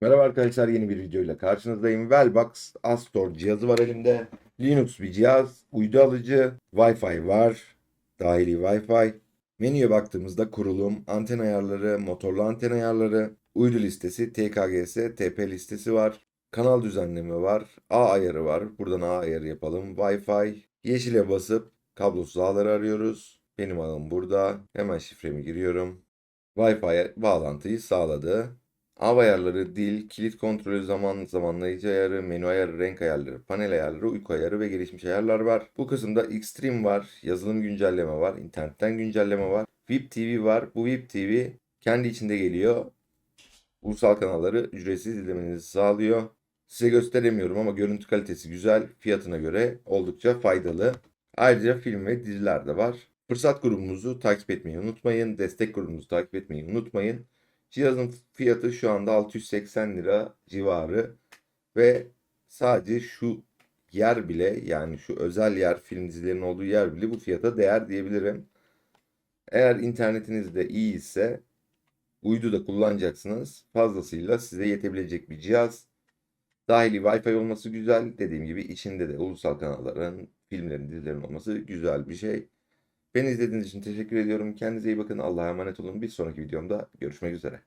Merhaba arkadaşlar yeni bir videoyla karşınızdayım. Wellbox Astor cihazı var elimde. Linux bir cihaz, uydu alıcı, Wi-Fi var, dahili Wi-Fi. Menüye baktığımızda kurulum, anten ayarları, motorlu anten ayarları, uydu listesi, TKGS, TP listesi var. Kanal düzenleme var, A ayarı var. Buradan A ayarı yapalım. Wi-Fi, yeşile basıp kablosuz ağları arıyoruz. Benim ağım burada. Hemen şifremi giriyorum. Wi-Fi bağlantıyı sağladı. Av ayarları, dil, kilit kontrolü, zaman zamanlayıcı ayarı, menü ayarı, renk ayarları, panel ayarları, uyku ayarı ve gelişmiş ayarlar var. Bu kısımda Xtreme var, yazılım güncelleme var, internetten güncelleme var. VIP TV var. Bu VIP TV kendi içinde geliyor. Ulusal kanalları ücretsiz izlemenizi sağlıyor. Size gösteremiyorum ama görüntü kalitesi güzel. Fiyatına göre oldukça faydalı. Ayrıca film ve diziler de var. Fırsat grubumuzu takip etmeyi unutmayın. Destek grubumuzu takip etmeyi unutmayın. Cihazın fiyatı şu anda 680 lira civarı ve sadece şu yer bile yani şu özel yer film dizilerinin olduğu yer bile bu fiyata değer diyebilirim. Eğer internetiniz de iyi ise uydu da kullanacaksınız. Fazlasıyla size yetebilecek bir cihaz. Dahili Wi-Fi olması güzel. Dediğim gibi içinde de ulusal kanalların, filmlerin, dizilerin olması güzel bir şey. Beni izlediğiniz için teşekkür ediyorum. Kendinize iyi bakın. Allah'a emanet olun. Bir sonraki videomda görüşmek üzere.